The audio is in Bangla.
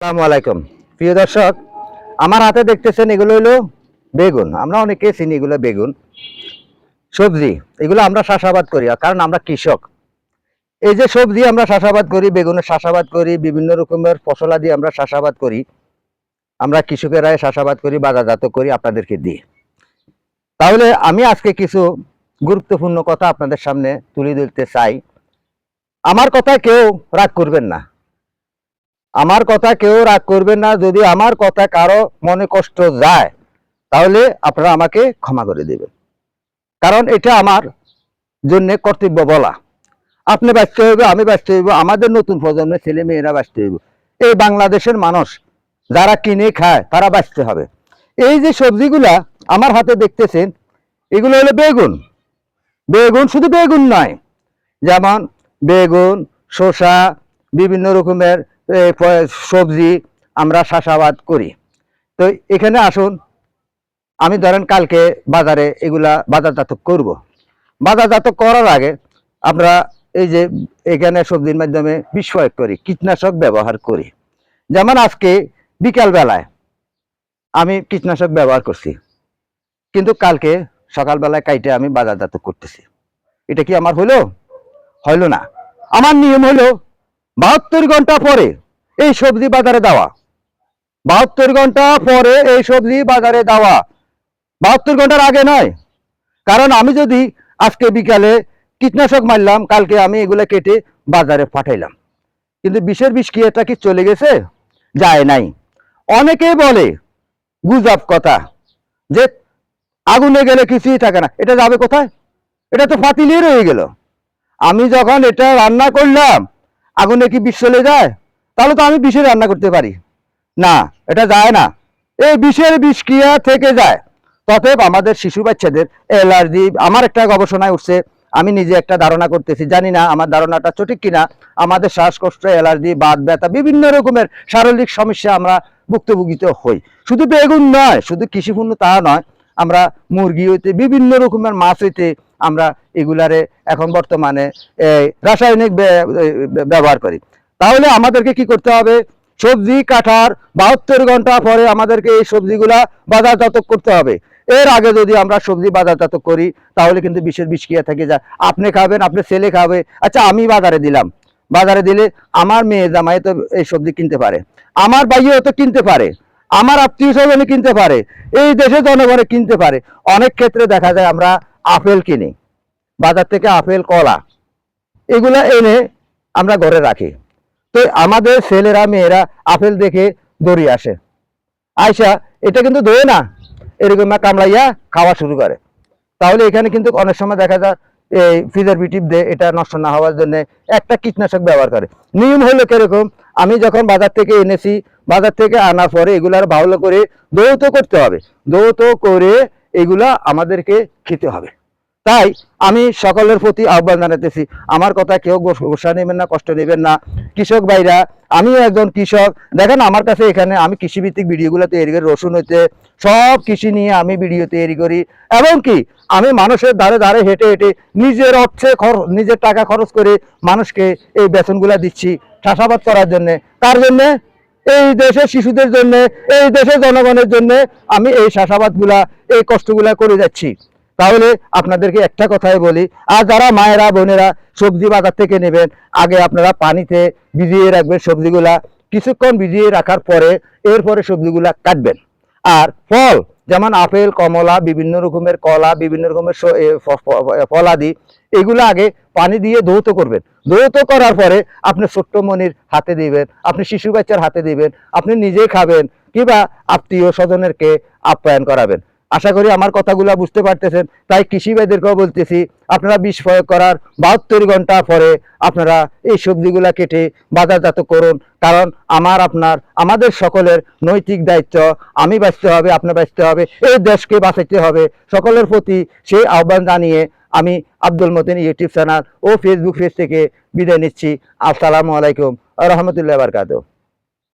আসসালামু আলাইকুম। প্রিয় দর্শক, আমার হাতে দেখতেছেন এগুলো হলো বেগুন। আমরা অনেকে চিনি এগুলো বেগুন। সবজি, এগুলো আমরা চাষাবাদ করি, কারণ আমরা কৃষক। এই যে সবজি আমরা চাষাবাদ করি, বেগুনের চাষাবাদ করি, বিভিন্ন রকমের ফসলা দিয়ে আমরা চাষাবাদ করি, আমরা কৃষকেরাই চাষাবাদ করি, বাজারজাত করি আপনাদেরকে দিই তাহলে আমি আজকে কিছু গুরুত্বপূর্ণ কথা আপনাদের সামনে তুলে ধরতে চাই। আমার কথা কেউ রাগ করবেন না। আমার কথা কেউ রাগ করবেন না, যদি আমার কথা কারও মনে কষ্ট যায়, তাহলে আপনারা আমাকে ক্ষমা করে দেবেন। কারণ এটা আমার জন্য কর্তব্য বলা। আপনি বাঁচতে হইবে, আমি বাঁচতে হইব, আমাদের নতুন প্রজন্মের ছেলে মেয়েরা বাঁচতে হইব। এই বাংলাদেশের মানুষ যারা কিনে খায়, তারা বাঁচতে হবে। এই যে সবজিগুলা আমার হাতে দেখতেছেন, এগুলো হলো বেগুন। বেগুন শুধু বেগুন নয়, যেমন বেগুন, শসা, বিভিন্ন রকমের সবজি আমরা চাষাবাদ করি। তো এখানে আসুন, আমি ধরেন কালকে বাজারে এগুলা বাজারজাত করব। বাজারজাত করার আগে আমরা এই যে এখানে সবজির মাধ্যমে বিষ প্রয়োগ করি, কীটনাশক ব্যবহার করি। যেমন আজকে বিকাল বেলায় আমি কীটনাশক ব্যবহার করছি, কিন্তু কালকে সকালবেলায় কাইটে আমি বাজারজাত করতেছি। এটা কি আমার হলো? হইল না। আমার নিয়ম হলো বাহাত্তর ঘণ্টা পরে এই সবজি বাজারে দেওয়া। বাহাত্তর ঘণ্টা পরে এই সবজি বাজারে দেওয়া। বাহাত্তর ঘণ্টার আগে নয়। কারণ আমি যদি আজকে বিকালে কীটনাশক মারলাম, কালকে আমি এগুলো কেটে বাজারে পাঠাইলাম। কিন্তু বিষের বিষ কি এটা কি চলে গেছে? যায় নাই। অনেকেই বলে, গুজব কথা, যে আগুনে গেলে কিছুই থাকে না। এটা যাবে কোথায়? এটা তো ফাতিলিয়ে রয়ে গেল। আমি যখন এটা রান্না করলাম আগুনে কি বিষ চলে যায়, তাহলে তো আমি বিষে রান্না করতে পারি। না, এটা যায় না। এই বিষের বিষক্রিয়া থেকে যায়? ততএব আমাদের শিশু বাচ্চাদের অ্যালার্জি আমার একটা গবেষণায় উঠছে, আমি নিজে একটা ধারণা করতেছি, জানি না আমার ধারণাটা সঠিক কিনা। আমাদের শ্বাসকষ্ট অ্যালার্জি বাত ব্যথা, বিভিন্ন রকমের শারীরিক সমস্যা আমরা ভুক্তভোগিত হই। শুধু বেগুন নয়, শুধু কৃষিপণ্য তা নয়, আমরা মুরগি হইতে, বিভিন্ন রকমের মাছ হইতে আমরা এগুলারে এখন বর্তমানে রাসায়নিক ব্যবহার করি। তাহলে আমাদেরকে কি করতে হবে? সবজি কাটার বাহাত্তর ঘণ্টা পরে আমাদেরকে এই সবজিগুলা বাজারজাত করতে হবে। এর আগে যদি আমরা সবজি বাজারজাত করি, তাহলে কিন্তু বিশেষ বিষক্রিয়া থেকে যায়। আপনি খাবেন, আপনি ছেলে খাবে। আচ্ছা আমি বাজারে দিলাম। বাজারে দিলে আমার মেয়ে জামাই তো এই সবজি কিনতে পারে। আমার ভাইও তো কিনতে পারে। আমার আত্মীয় স্বজনে কিনতে পারে। এই দেশে জনগণে কিনতে পারে। অনেক ক্ষেত্রে দেখা যায় আমরা আপেল কিনি, বাজার থেকে আপেল, কলা, এগুলা এনে আমরা ঘরে রাখি। তো আমাদের ছেলেরা, মেয়েরা আপেল দেখে দড়ি আসে। আয়সা এটা কিন্তু দোয়ে না, এরকম কামড়াইয়া খাওয়া শুরু করে। তাহলে এখানে কিন্তু অনেক সময় দেখা যায়, এই প্রিজারভেটিভ দিয়ে, এটা নষ্ট না হওয়ার জন্য একটা কীটনাশক ব্যবহার করে। নিয়ম হলো কীরকম, আমি যখন বাজার থেকে এনেছি, বাজার থেকে আনার পরে এগুলার ভালো করে দৌত করতে হবে দৌত করে এগুলা আমাদেরকে খেতে হবে। তাই আমি সকলের প্রতি আহ্বান জানাতেছি আমার কথা কেউ গোসা নেবেন না, কষ্ট নেবেন না। কৃষক ভাইরা, আমিও একজন কৃষক। দেখেন আমার কাছে এখানে আমি কৃষিভিত্তিক ভিডিওগুলো তৈরি করি, রসুন হইতে, সব কৃষি নিয়ে আমি ভিডিও তৈরি করি। এবং কি, আমি মানুষের ধারে ধারে হেঁটে হেঁটে নিজের অর্থে নিজের টাকা খরচ করে মানুষকে এই বেতনগুলা দিচ্ছি চাষাবাদ করার জন্য। তার জন্যে? এই দেশের শিশুদের জন্য, এই দেশের জনগণের জন্য আমি এই চাষাবাদগুলা, এই কষ্টগুলা করে যাচ্ছি। তাহলে আপনাদেরকে একটা কথাই বলি আর যারা মায়েরা বোনেরা সবজি বাজার থেকে নেবেন আগে আপনারা পানিতে ভিজিয়ে রাখবেন সবজিগুলা কিছুক্ষণ ভিজিয়ে রাখার পরে এরপরে সবজিগুলা কাটবেন। আর ফল যেমন আপেল কমলা বিভিন্ন রকমের কলা বিভিন্ন রকমের স- এ, ফ- ফ- ফলাদি এগুলো আগে পানি দিয়ে ধৌত করবেন। ধৌত করার পরে আপনি ছোট্ট মনির হাতে দিবেন আপনি শিশু বাচ্চার হাতে দিবেন আপনি নিজে খাবেন কিংবা আত্মীয় স্বজনেরকে আপ্যায়ন করাবেন। আশা করি আমার কথাগুলো বুঝতে পারতেছেন। তাই কৃষি ভাইদেরকেও বলতেছি, আপনারা বিষ প্রয়োগ করার বাহাত্তর ঘণ্টা পরে আপনারা এই সবজিগুলা কেটে বাজারজাত করুন। কারণ আমার আপনার, আমাদের সকলের নৈতিক দায়িত্ব, আমি বাঁচতে হবে আপনার বাঁচতে হবে, এই দেশকে বাঁচাইতে হবে। সকলের প্রতি সেই আহ্বান জানিয়ে আমি আব্দুল মতিন ইউটিউব চ্যানেল ও ফেসবুক পেজ থেকে বিদায় নিচ্ছি। আসসালামু আলাইকুম রহমতুল্লাহ বারকাত